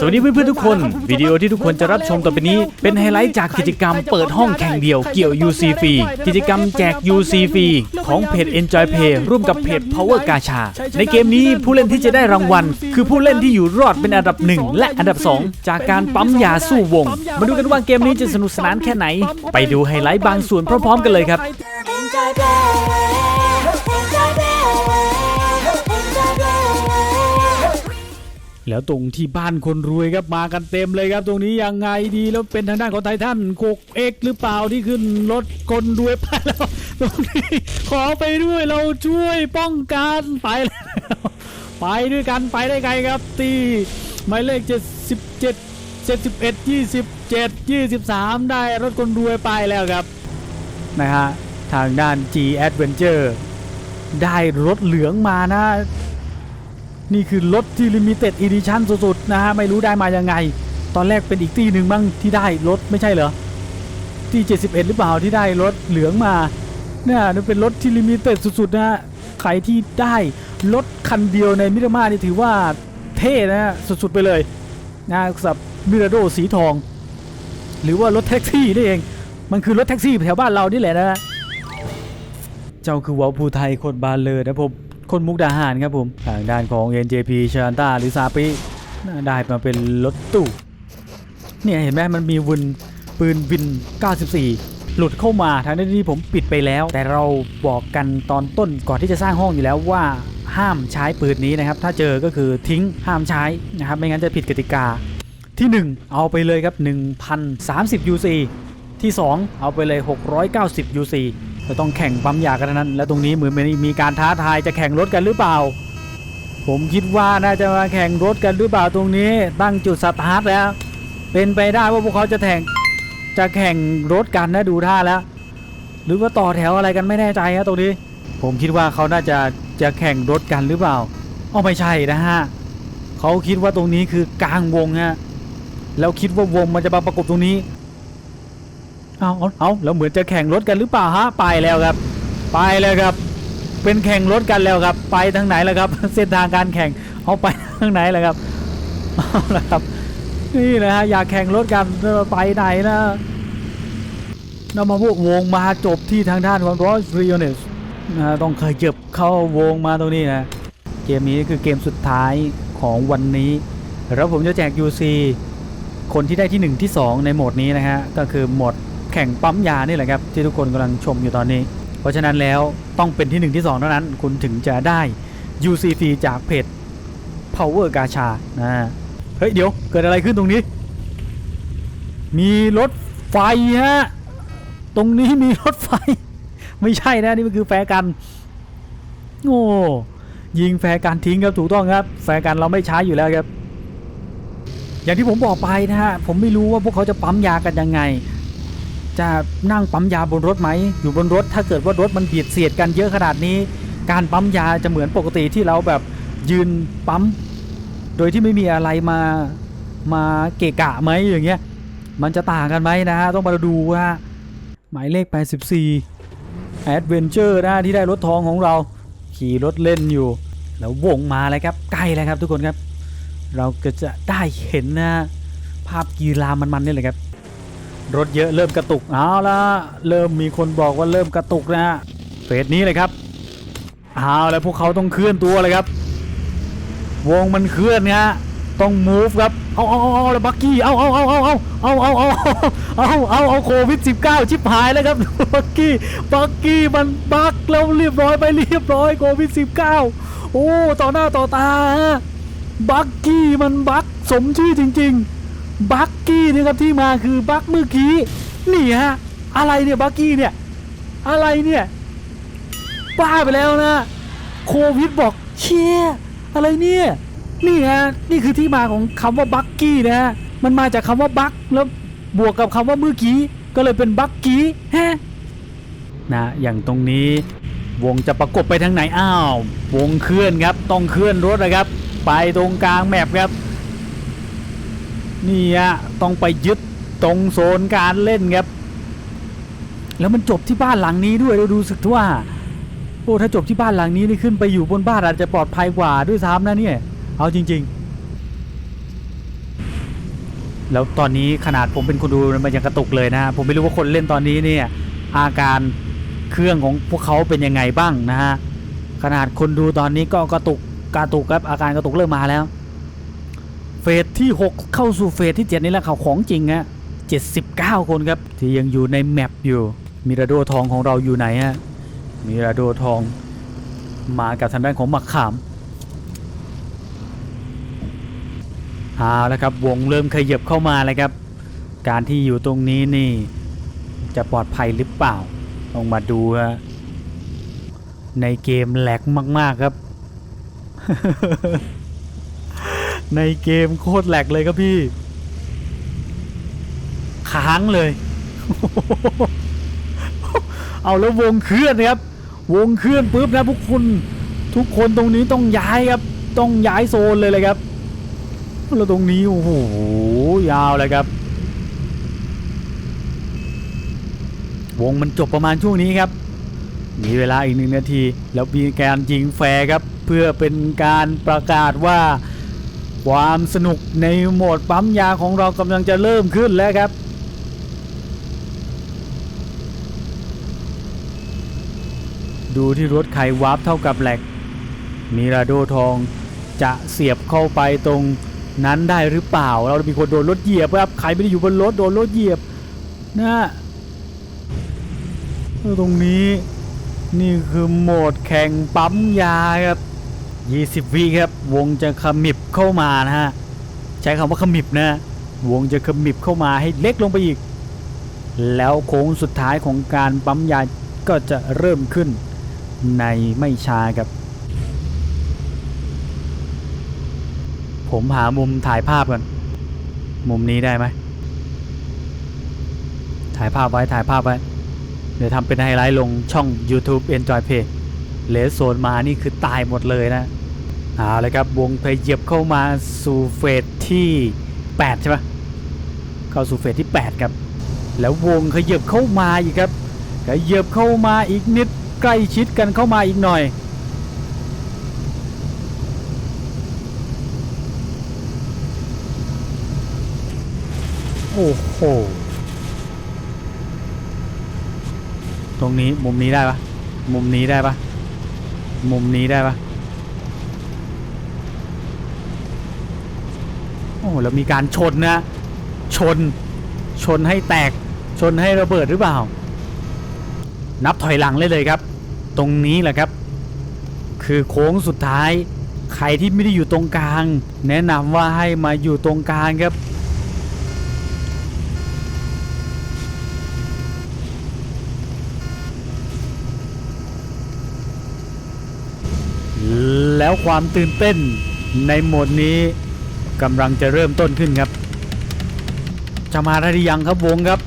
สวัสดีเพื่อนๆทุกคน วิดีโอที่ทุกคนจะรับชมต่อไปนี้ เป็นไฮไลท์จากกิจกรรมเปิดห้องแข่งเดียวเกี่ยว UC ฟรีกิจกรรมแจก UC ฟรีของเพจ Enjoy Play ร่วมกับเพจ Power Gacha ในเกมนี้ผู้เล่นที่จะได้รางวัล คือผู้เล่นที่อยู่รอดเป็นอันดับ 1 และอันดับ 2 จากการปั๊มยาสู้วง มาดูกันว่าเกมนี้จะสนุกสนานแค่ไหน ไปดูไฮไลท์บางส่วนพร้อมๆกันเลยครับ Enjoy play, แล้วตรงที่บ้านคนรวยครับมากันเต็มเลยครับ ตรงนี้ยังไงดีแล้วเป็นทางด้านของไททันกกเอ็กหรือเปล่าที่ขึ้นรถคนรวยไปแล้วตรงนี้ขอไปด้วยเราช่วยป้องกันไปแล้วไปด้วยกันไปได้ไงครับ ตีหมายเลข 77 71 27 23 ได้รถคนรวยไปแล้วครับนะฮะทางด้าน G Adventure ได้รถเหลืองมานะ นี่คือรถที่ลิมิเต็ดอีดิชั่นสุดๆนะฮะไม่รู้ได้มายังไง ตอนแรกเป็นอีกตีหนึ่งบ้างที่ได้รถไม่ใช่เหรอที่ 71 หรือเปล่าที่ได้รถเหลืองมาเนี่ยนี่เป็นรถที่ลิมิเต็ดสุดๆนะฮะใครที่ได้รถคันเดียวในมิรามานี่ถือว่าเท่นะฮะสุดๆไปเลยนะครับมิราโดสีทอง หรือว่ารถแท็กซี่นี่เองมันคือรถแท็กซี่แถวบ้านเรานี่แหละนะเจ้าคือวอลภูไทยคนบานเลยนะผม คนมุกดาหารครับผมทางด้านของ NJP ชานต้าหรือซาปิน่าได้มาเป็นรถตู้เนี่ยเห็นไหมมันมีวุนปืนวิน 94 หลุดเข้ามาทางด้านที่ผมปิดไปแล้ว แต่เราบอกกันตอนต้นก่อนที่จะสร้างห้องอยู่แล้วว่าห้ามใช้ปืนนี้นะครับ ถ้าเจอก็คือทิ้งห้ามใช้นะครับ ไม่งั้นจะผิดกติกาที่ 1 เอาไปเลยครับ 1,030 UC ที่ 2 เอาไปเลย 690 UC จะต้องแข่งปั๊มยากันนั้น แล้วตรงนี้เหมือนมีมีการท้าทายจะแข่งรถกันหรือเปล่า ผมคิดว่าน่าจะมาแข่งรถกันหรือเปล่าตรงนี้ ตั้งจุดสตาร์ทแล้ว เป็นไปได้ว่าพวกเขาจะแข่งจะแข่งรถกันนะดูท่าแล้ว หรือว่าต่อแถวอะไรกันไม่แน่ใจฮะตรงนี้ ผมคิดว่าเขาน่าจะจะแข่งรถกันหรือเปล่าอ๋อไม่ใช่นะฮะเขาคิดว่าตรงนี้คือกลางวงฮะแล้วคิดว่าวงมันจะมาประกบตรงนี้ เอาเอาเอาแล้วเหมือนจะแข่งรถกันหรือเปล่าฮะไปแล้วครับ ไปเลยครับ เป็นแข่งรถกันแล้วครับ ไปทางไหนแล้วครับ เส้นทางการแข่งเอาไปทางไหนแล้วครับเอาละครับ นี่นะฮะอยากแข่งรถกันไปไหนนะนำมาพวกวงมาจบที่ทางด้านของรอสเรียนสนะฮะต้องเคยเจ็บเข้าวงมาตรงนี้นะ เกมนี้คือเกมสุดท้ายของวันนี้ แล้วผมจะแจก UC คนที่ได้ที่ 1 ที่ 2 ในโหมดนี้นะฮะ ก็คือโหมด แข่งปั๊มยานี่แหละครับที่ทุกคนกำลังชมอยู่ตอนนี้ เพราะฉะนั้นแล้วต้องเป็นที่ 1 ที่ 2 เท่านั้น คุณถึงจะได้ UC ฟรีจากเพจ Power Gacha นะฮะเฮ้ย เดี๋ยวเกิดอะไรขึ้นตรงนี้ มีรถไฟฮะ ตรงนี้มีรถไฟ ไม่ใช่นะ นี่มันคือแฟร์กันโง่ยิงแฟร์กันทิ้งครับถูกต้องครับ แฟร์กันเราไม่ใช้อยู่แล้วครับ อย่างที่ผมบอกไปนะฮะผมไม่รู้ว่าพวกเขาจะปั๊มยากันยังไง จะนั่งปั๊มยาบนรถไหมอยู่บนรถ ถ้าเกิดว่ารถมันเบียดเสียดกันเยอะขนาดนี้ การปั๊มยาจะเหมือนปกติที่เราแบบยืนปั๊ม โดยที่ไม่มีอะไรมามาเกะกะไหมอย่างเงี้ยมันจะต่างกันไหมนะฮะต้องมาดูว่าหมายเลข 84 Adventure นะที่ได้รถทองของเราขี่รถเล่นอยู่ แล้ววงมาเลยครับใกล้แล้วครับทุกคนครับ เราก็จะได้เห็นนะภาพกีฬามันๆนี่เลยครับ รถเยอะเริ่มกระตุกเอาละเริ่มมีคนบอกว่าเริ่มกระตุกนะฮะเฟสนี้เลยครับเอาแล้วพวกเขาต้องเคลื่อนตัวเลยครับ วงมันเคลื่อนนะฮะต้อง move ครับเอาเอาเอาเอาแล้วบักกี้เอาเอาเอาเอาเอาเอาเอาเอาเอาเอาเอาโควิด19ชิบหายแล้วครับบักกี้บักกี้มันบักแล้วเรียบร้อยไปเรียบร้อยโควิด19โอ้ต่อหน้าต่อตาบักกี้มันบักสมชื่อจริง ๆ บักกี้เนี่ยครับที่มาคือบักเมื่อกี้นี่ฮะอะไรเนี่ยบักกี้เนี่ยอะไรเนี่ยบ้าไปแล้วนะ โควิดบอกเชี่ยอะไรเนี่ยนี่ฮะนี่คือที่มาของคำว่าบักกี้นะฮะมันมาจากคำว่าบักแล้วบวกกับคำว่าเมื่อกี้ก็เลยเป็นบักกี้ฮะนะอย่างตรงนี้วงจะประกบไปทางไหนอ้าว วงเคลื่อนครับต้องเคลื่อนรถนะครับ ไปตรงกลางแมปครับ นี่ฮะต้องไปยึดตรงโซนการเล่นครับ แล้วมันจบที่บ้านหลังนี้ด้วยเราดูสึกว่าโอ้ถ้าจบที่บ้านหลังนี้นี่ขึ้นไปอยู่บนบ้านอาจจะปลอดภัยกว่าด้วยซ้ำนะเนี่ย เอาจริง ๆ แล้วตอนนี้ขนาดผมเป็นคนดูมันยังกระตุกเลยนะ ผมไม่รู้ว่าคนเล่นตอนนี้เนี่ยอาการเครื่องของพวกเขาเป็นยังไงบ้างนะฮะขนาดคนดูตอนนี้ก็กระตุกกระตุกครับอาการกระตุกเริ่มมาแล้ว เฟสที่ 6 เข้าสู่เฟสที่ 7 นี่แหละเขาของจริงฮะ79 คนครับ ที่ยังอยู่ในแมปอยู่ มิราโดทองของเราอยู่ไหนฮะมิราโดทองมากับทางด้านของมักขามเอาแล้วครับวงเริ่มขยับเข้ามาแล้วครับ การที่อยู่ตรงนี้นี่ จะปลอดภัยหรือเปล่าต้องมาดูฮะในเกมแหลกมาก ๆ ครับ ในเกมโคตรแหลกเลยครับพี่ ค้างเลย เอาแล้ววงเคลื่อนครับ วงเคลื่อนปุ๊บนะพวกคุณทุกคนตรงนี้ต้องย้ายครับ ต้องย้ายโซนเลยเลยครับแล้วตรงนี้โอ้โหยาวเลยครับ วงมันจบประมาณช่วงนี้ครับ มีเวลาอีกหนึ่งนาที แล้วมีการยิงแฟร์ครับ เพื่อเป็นการประกาศว่า ความสนุกในโหมดปั๊มยาของเรากำลังจะเริ่มขึ้นแล้วครับ ดูที่รถไขวาร์ปเท่ากับแหลกมีราโดทองจะเสียบเข้าไปตรงนั้นได้หรือเปล่า เรามีคนโดนรถเหยียบครับใครไม่ได้อยู่บนรถโดนรถเหยียบนะตรงนี้นี่คือโหมดแข่งปั๊มยาครับ 20วิครับ วงจะขมิบเข้ามานะฮะ ใช้คำว่าขมิบนะ วงจะขมิบเข้ามาให้เล็กลงไปอีก แล้วโค้งสุดท้ายของการปั๊มยาก็จะเริ่มขึ้นในไม่ช้าครับ ผมหามุมถ่ายภาพก่อนมุมนี้ได้ไหม ถ่ายภาพไว้ถ่ายภาพไว้ เดี๋ยวทำเป็นไฮไลท์ลงช่อง YouTube Enjoy Play เลสโซนมานี่คือตายหมดเลยนะเอาเลยครับวงไปเหยียบเข้ามาสู่เฟสที่ 8 ใช่ปะเข้าสู่เฟสที่ 8 ครับ แล้ววงขยับเข้ามาอีกครับขยับเข้ามาอีกนิดใกล้ชิดกันเข้ามาอีกหน่อย โอ้โห ตรงนี้มุมนี้ได้ปะมุมนี้ได้ปะ มุมนี้ได้ปะโอ้แล้วมีการชนนะ ชน ชนให้แตก ชนให้ระเบิดหรือเปล่า นับถอยหลังเลยเลยครับ ตรงนี้แหละครับ คือโค้งสุดท้าย ใครที่ไม่ได้อยู่ตรงกลาง แนะนำว่าให้มาอยู่ตรงกลางครับ แล้วความตื่นเต้นในโหมดนี้กำลังจะเริ่มต้นขึ้นครับ จะมาได้หรือยังครับวงครับ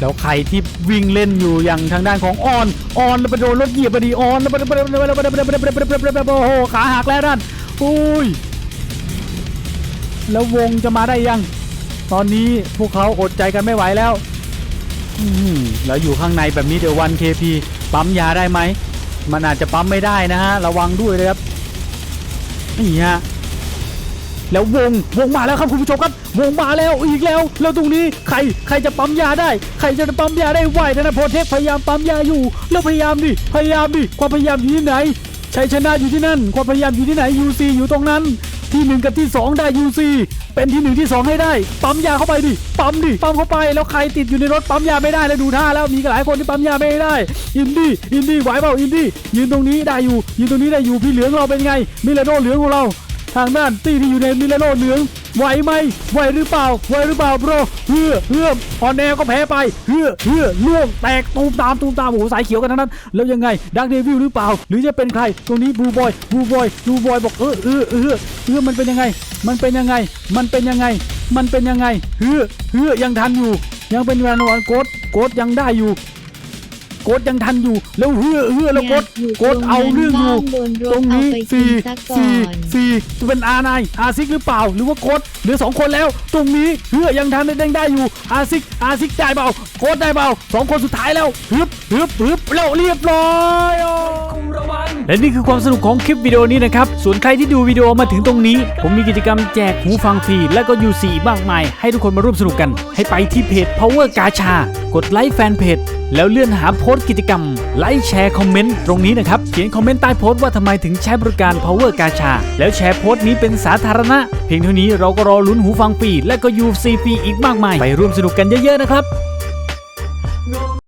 แล้วใครที่วิ่งเล่นอยู่อย่างทางด้านของออนออนแล้วไปโดนรถเหยียบพอดีออนแล้วไปโอ้โหขาหักแล้วนั่นอุ้ยแล้ววงจะมาได้ยัง ตอนนี้พวกเขาอดใจกันไม่ไหวแล้วอืมแล้วอยู่ข้างในแบบนี้เดี๋ยววันเคพีปั๊มยาได้ไหม มันอาจจะปั๊มไม่ได้นะฮะ ระวังด้วยนะครับ นี่ฮะ แล้ววง วงมาแล้วครับคุณผู้ชมครับ วงมาแล้วอีกแล้ว แล้วตรงนี้ใคร ใครจะปั๊มยาได้ ใครจะปั๊มยาได้ไหวนะโพเทคพยายามปั๊มยาอยู่ แล้วพยายามดิ พยายามดิ ความพยายามอยู่ที่ไหน ชัยชนะอยู่ที่นั่น ความพยายามอยู่ที่ไหน UC อยู่ตรงนั้น ที่หนึ่งกับที่สองได้ UC เป็นที่หนึ่งที่สองให้ได้ ปั๊มยาเข้าไปดิ ปั๊มดิ ปั๊มเข้าไป แล้วใครติดอยู่ในรถปั๊มยาไม่ได้แล้วดูท่าแล้วมีหลายคนที่ปั๊มยาไม่ได้ อินดี้อินดี้ไหวเปล่าอินดี้ยืนตรงนี้ได้อยู่ยืนตรงนี้ได้อยู่พี่เหลืองเราเป็นไงมิเลโนเหลืองของเรา ทางด้านตี้ที่อยู่ในมิเลโนเหลือง ไหวไหมไหวหรือเปล่าไหวหรือเปล่าโบรเฮือเฮือออนแนวก็แพ้ไปเฮือเฮือล่วงแตกตูมตามตูมตามโอ้โหสายเขียวกันทั้งนั้น แล้วยังไงดักเดวิลหรือเปล่า หรือจะเป็นใครตรงนี้บูบอยบูบอยบูบอยบอกเออเออเออเออมันเป็นยังไง มันเป็นยังไง มันเป็นยังไง มันเป็นยังไงเฮือเฮือยังทันอยู่ ยังเป็นแวนวอนโกดโกดยังได้อยู่ โกดยังทันอยู่ แล้วเฮือเฮือแล้วโกดโกดเอาเรื่องอยู่โดนรตรถงเอานี้ไปกิสี่นซะก่อสี่นสี่จะเป็นอาร์ไนอาซิกหรือเปล่า หรือว่าโกดเหลือสองคนแล้ว ตรงนี้เฮือยังทันได้ได้อยู่ อาซิกอาซิกได้เปล่าโกดได้เปล่าสองคนสุดท้ายแล้วฮึบฮึบฮึบแล้วเรียบร้อยอ๋อ และนี่คือความสนุกของคลิปวิดีโอนี้นะครับ ส่วนใครที่ดูวิดีโอมาถึงตรงนี้ ผมมีกิจกรรมแจกหูฟังฟรีและก็ UC มากมาย ให้ทุกคนมาร่วมสนุกกัน ให้ไปที่เพจ Power กาชากดไลค์แฟนเพจแล้วเลื่อนหาโพสต์กิจกรรม ไลค์แชร์คอมเมนต์ตรงนี้นะครับ เขียนคอมเมนต์ใต้โพสต์ว่าทำไมถึงใช้บริการ Power กาชา แล้วแชร์โพสต์นี้เป็นสาธารณะ เพียงเท่านี้เราก็รอลุ้นหูฟังฟรีและก็ UC ฟรีอีกมากมาย ไปร่วมสนุกกันเยอะๆนะครับ No